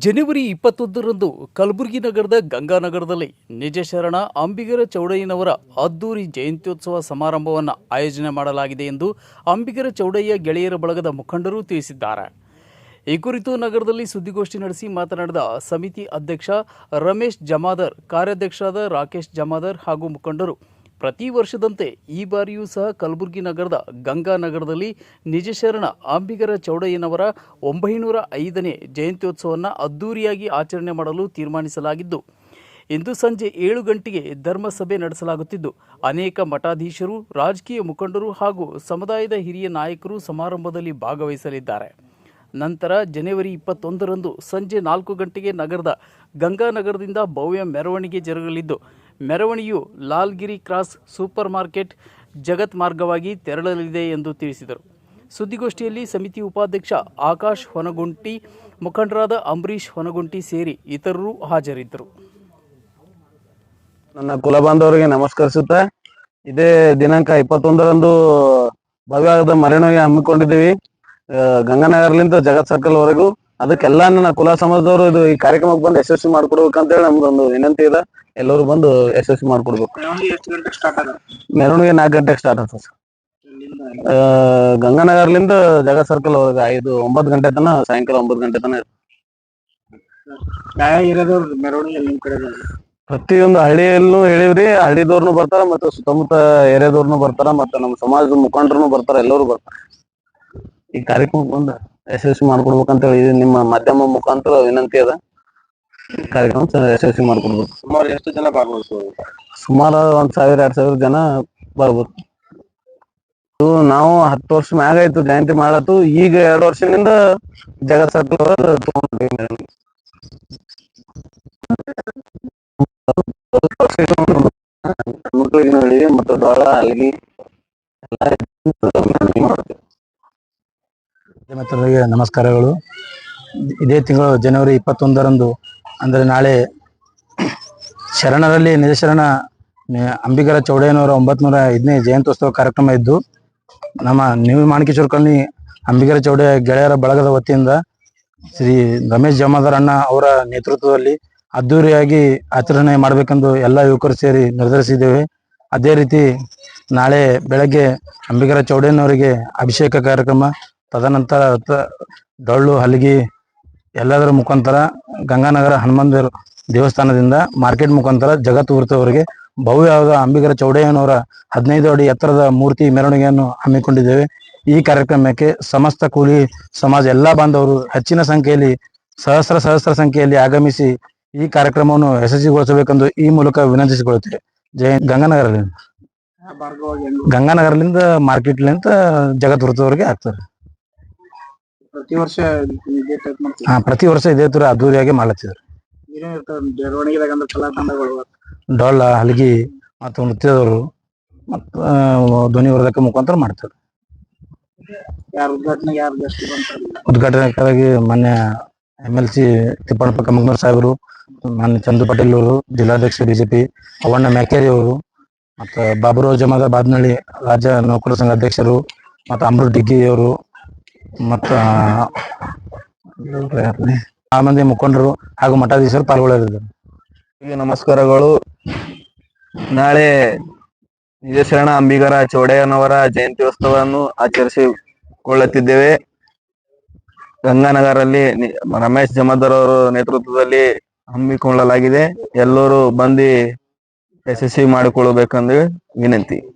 ಜನವರಿ ಇಪ್ಪತ್ತೊಂದರಂದು ಕಲಬುರಗಿ ನಗರದ ಗಂಗಾನಗರದಲ್ಲಿ ನಿಜಶರಣ ಅಂಬಿಗರ ಚೌಡಯ್ಯನವರ ಅದ್ದೂರಿ ಜಯಂತ್ಯೋತ್ಸವ ಸಮಾರಂಭವನ್ನು ಆಯೋಜನೆ ಮಾಡಲಾಗಿದೆ ಎಂದು ಅಂಬಿಗರ ಚೌಡಯ್ಯ ಗೆಳೆಯರ ಬಳಗದ ಮುಖಂಡರು ತಿಳಿಸಿದ್ದಾರೆ. ಈ ಕುರಿತು ನಗರದಲ್ಲಿ ಸುದ್ದಿಗೋಷ್ಠಿ ನಡೆಸಿ ಮಾತನಾಡಿದ ಸಮಿತಿ ಅಧ್ಯಕ್ಷ ರಮೇಶ್ ಜಮಾದರ್, ಕಾರ್ಯಾಧ್ಯಕ್ಷರಾದ ರಾಕೇಶ್ ಜಮಾದರ್ ಹಾಗೂ ಮುಖಂಡರು ಪ್ರತಿ ವರ್ಷದಂತೆ ಈ ಬಾರಿಯೂ ಸಹ ಕಲಬುರಗಿ ನಗರದ ಗಂಗಾನಗರದಲ್ಲಿ ನಿಜಶರಣ ಅಂಬಿಗರ ಚೌಡಯ್ಯನವರ ಒಂಬೈನೂರ ಐದನೇ ಜಯಂತ್ಯೋತ್ಸವವನ್ನು ಅದ್ದೂರಿಯಾಗಿ ಆಚರಣೆ ಮಾಡಲು ತೀರ್ಮಾನಿಸಲಾಗಿದ್ದು, ಇಂದು ಸಂಜೆ ಏಳು ಗಂಟೆಗೆ ಧರ್ಮಸಭೆ ನಡೆಸಲಾಗುತ್ತಿದ್ದು. ಅನೇಕ ಮಠಾಧೀಶರು, ರಾಜಕೀಯ ಮುಖಂಡರು ಹಾಗೂ ಸಮುದಾಯದ ಹಿರಿಯ ನಾಯಕರು ಸಮಾರಂಭದಲ್ಲಿ ಭಾಗವಹಿಸಲಿದ್ದಾರೆ. ನಂತರ ಜನವರಿ ಇಪ್ಪತ್ತೊಂದರಂದು ಸಂಜೆ ನಾಲ್ಕು ಗಂಟೆಗೆ ನಗರದ ಗಂಗಾನಗರದಿಂದ ಭವ್ಯ ಮೆರವಣಿಗೆ ಜರುಗಲಿದ್ದು ಮೆರವಣಿಗೆಯು Lalgiri cross super market Jagat ಮಾರ್ಗವಾಗಿ ತೆರಳಲಿದೆ ಎಂದು ತಿಳಿಸಿದರು. ಸುದ್ದಿಗೋಷ್ಠಿಯಲ್ಲಿ ಸಮಿತಿ ಉಪಾಧ್ಯಕ್ಷ ಆಕಾಶ್ ಹೊನಗುಂಟಿ, ಮುಖಂಡರಾದ ಅಂಬರೀಶ್ ಹೊನಗುಂಟಿ ಸೇರಿ ಇತರರು ಹಾಜರಿದ್ದರು. ನನ್ನ ಕುಲ ಬಾಂಧವರಿಗೆ ನಮಸ್ಕರಿಸುತ್ತಾ, ಇದೇ ದಿನಾಂಕ ಇಪ್ಪತ್ತೊಂದರಂದು ಭವ್ಯವಾದ ಮೆರವಣಿಗೆ ಹಮ್ಮಿಕೊಂಡಿದ್ದೀವಿ. ಗಂಗಾನಗರ್ಲಿಂದ ಜಗತ್ ಸರ್ಕಲ್ ವರೆಗೂ. ಅದಕ್ಕೆಲ್ಲ ನನ್ನ ಕುಲ ಸಮಾಜದವರು ಇದು ಈ ಕಾರ್ಯಕ್ರಮಕ್ಕೆ ಬಂದು ಯಶಸ್ವಿ ಮಾಡ್ಕೊಡ್ಬೇಕಂತ ಅಂತ ಹೇಳಿ ನಮ್ದೊಂದು ವಿನಂತಿ ಇದೆ. ಎಲ್ಲರೂ ಬಂದು ಯಶಸ್ವಿ ಮಾಡ್ಕೊಡ್ಬೇಕು. ಮೆರವಣಿಗೆ ನಾಲ್ಕು ಗಂಟೆಗೆ ಸ್ಟಾರ್ಟ್ ಆಗ್ತದೆ ಸರ್. ಗಂಗಾನಗರ್ಲಿಂದ ಜಗ ಸರ್ಕಲ್ ಅವ್ರಿಗೆ ಐದು ಒಂಬತ್ತು ಗಂಟೆ ತನ ಸಾಯಂಕಾಲ ಒಂಬತ್ತು ಗಂಟೆ ತನ ಇರ್ತದೆ. ಯಾವ ಏರಿಯಾದವ್ರು ಮೆರವಣಿಗೆ ನಿಮ್ ಕಡೆ ಪ್ರತಿಯೊಂದು ಹಳ್ಳಿಯಲ್ಲೂ ಹೇಳಿವ್ರಿ ಹಳ್ಳಿದವ್ರನು ಬರ್ತಾರ ಮತ್ತೆ ಸುತ್ತಮುತ್ತ ಏರಿಯಾದವ್ರನು ಬರ್ತಾರ ಮತ್ತೆ ನಮ್ಮ ಸಮಾಜದ ಮುಖಂಡರು ಬರ್ತಾರ ಎಲ್ಲರೂ ಬರ್ತಾರ. ಈ ಕಾರ್ಯಕ್ರಮ ಬಂದು ಯಶಸ್ವಿ ಮಾಡ್ಕೊಡ್ಬೇಕಂತ ಹೇಳಿ ನಿಮ್ಮ ಮಾಧ್ಯಮ ಮುಖಾಂತರ ವಿನಂತಿ ಅದ. ಕಾರ್ಯಕ್ರಮ ಯಶಸ್ವಿ ಮಾಡ್ಕೊಡ್ಬೇಕು ಸುಮಾರು ಎಷ್ಟು ಜನ ಭಾಗವಹಿಸ್ಬೋದು ಸುಮಾರು ಒಂದ್ ಸಾವಿರ ಎರಡ್ ಸಾವಿರ ಜನ ಬರ್ಬೋದು. ಇದು ನಾವು ಹತ್ತು ವರ್ಷ ಮ್ಯಾಗ ಆಯ್ತು ಜಯಂತಿ ಮಾಡತ್ತು ಈಗ ಎರಡು ವರ್ಷದಿಂದ ಜಗತ್ ಸರ್ಕಲ್ ತಗೊಂಡ್ರಿ ನೋಡಿ ಮತ್ತು ಅಲ್ಗಿ ಎಲ್ಲ ನಮಸ್ಕಾರಗಳು. ಇದೇ ತಿಂಗಳು ಜನವರಿ ಇಪ್ಪತ್ತೊಂದರಂದು ಅಂದರೆ ನಾಳೆ ಶರಣರಲ್ಲಿ ನಿಜಶರಣ ಶರಣ ಅಂಬಿಗರ ಚೌಡಯ್ಯನವರ ಒಂಬತ್ನೂರ ಐದನೇ ಜಯಂತ್ಯೋತ್ಸವ ಕಾರ್ಯಕ್ರಮ ಇದ್ದು, ನಮ್ಮ ನ್ಯೂ ಮಾಣಿಕೇಶ್ವರ ಕಾಲನಿ ಅಂಬಿಗರ ಚೌಡಯ್ಯ ಗೆಳೆಯರ ಬಳಗದ ವತಿಯಿಂದ ಶ್ರೀ ರಮೇಶ್ ಜಮಾದಾರ್ ಅಣ್ಣ ಅವರ ನೇತೃತ್ವದಲ್ಲಿ ಅದ್ದೂರಿಯಾಗಿ ಆಚರಣೆ ಮಾಡಬೇಕೆಂದು ಎಲ್ಲ ಯುವಕರು ಸೇರಿ ನಿರ್ಧರಿಸಿದ್ದೇವೆ. ಅದೇ ರೀತಿ ನಾಳೆ ಬೆಳಗ್ಗೆ ಅಂಬಿಗರ ಚೌಡಯ್ಯನವರಿಗೆ ಅಭಿಷೇಕ ಕಾರ್ಯಕ್ರಮ, ತದನಂತರ ಡೊಳ್ಳು ಹಲಗಿ ಎಲ್ಲದರ ಮುಖಾಂತರ ಗಂಗಾನಗರ ಹನುಮಂತ ದೇವಸ್ಥಾನದಿಂದ ಮಾರ್ಕೆಟ್ ಮುಖಾಂತರ ಜಗತ್ ವೃತ್ತವರೆಗೆ ಭವ್ಯವಾದ ಅಂಬಿಗರ ಚೌಡಯ್ಯನವರ ಹದಿನೈದು ಅಡಿ ಎತ್ತರದ ಮೂರ್ತಿ ಮೆರವಣಿಗೆಯನ್ನು ಹಮ್ಮಿಕೊಂಡಿದ್ದೇವೆ. ಈ ಕಾರ್ಯಕ್ರಮಕ್ಕೆ ಸಮಸ್ತ ಕೂಲಿ ಸಮಾಜ ಎಲ್ಲಾ ಬಾಂಧವರು ಹೆಚ್ಚಿನ ಸಂಖ್ಯೆಯಲ್ಲಿ ಸಹಸ್ರ ಸಹಸ್ರ ಸಂಖ್ಯೆಯಲ್ಲಿ ಆಗಮಿಸಿ ಈ ಕಾರ್ಯಕ್ರಮವನ್ನು ಯಶಸ್ವಿಗೊಳಿಸಬೇಕೆಂದು ಈ ಮೂಲಕ ವಿನಂತಿಸಿಕೊಳ್ಳುತ್ತೇವೆ. ಜಯ ಗಂಗಾನಗರದಿಂದ. ಗಂಗಾನಗರದಿಂದ ಮಾರ್ಕೆಟ್ಲಿಂದ ಜಗತ್ ವೃತ್ತದವರೆಗೆ ಆಗ್ತದೆ. ಪ್ರತಿ ವರ್ಷ ಇದೇ ಟೈಪ್ ಮಾಡ್ತೀವಿ. ಹಾ ಪ್ರತಿ ವರ್ಷ ಇದೇ ತರ ಅದ್ದೂರಿಯಾಗಿ ಮಾಡ್ಲತ್ತಿದ್ರು. ಏನೇನ್ ಇರ್ತಾವ ಮೆರವಣಿಗೆದಾಗ ಅಂದ್ರೆ ಕಲಾ ತಂಡಗಳು. ಡೊಳ್ಳ ಹಲಗಿ ಮತ್ತು ನೃತ್ಯದವರು ಮತ್ತು ಧ್ವನಿವರ್ಧಕ ಮುಖಾಂತರ ಮಾಡ್ತಾರೆ. ಯಾರ ಉದ್ಘಾಟನೆ ಯಾರು ಜಾಸ್ತಿ ಬಂತಾರಲ್ಲ ಉದ್ಘಾಟನೆಗಾಗಿ ಮಾನ್ಯ M L C Thippannappa Kammagnur ಸಾಹೇಬರು ಮಾನ್ಯ ಚಂದು ಪಾಟೀಲ್ ಅವರು ಜಿಲ್ಲಾಧ್ಯಕ್ಷ ಬಿಜೆಪಿ ಅವಣ್ಣ ಮ್ಯಾಕೇರಿ ಅವರು ಮತ್ತು ಬಾಬುರಾವ್ ಜಮಾದ ಬಾದ್ನಳ್ಳಿ ರಾಜ್ಯ ನೌಕರ ಸಂಘ ಅಧ್ಯಕ್ಷರು ಮತ್ತು ಅಮೃತ್ ಡಿಗ್ಗಿ ಅವರು ಮತ್ತು ಆ ಮಂದಿ ಮುಖಂಡರು ಹಾಗೂ ಮಠಾಧೀಶರು ಪಾಲ್ಗೊಳ್ಳಲಿದ್ದಾರೆ. ಈಗ ನಮಸ್ಕಾರಗಳು. ನಾಳೆ ನಿಜಶರಣ ಅಂಬಿಗರ ಚೌಡಯ್ಯನವರ ಜಯಂತ್ಯೋತ್ಸವವನ್ನು ಆಚರಿಸಿಕೊಳ್ಳುತ್ತಿದ್ದೇವೆ. ಗಂಗಾನಗರಲ್ಲಿ ರಮೇಶ್ ಜಮದರ್ ಅವರ ನೇತೃತ್ವದಲ್ಲಿ ಹಮ್ಮಿಕೊಳ್ಳಲಾಗಿದೆ. ಎಲ್ಲರೂ ಬಂದು ಯಶಸ್ವಿ ಮಾಡಿಕೊಳ್ಳಬೇಕೆಂದು ವಿನಂತಿ.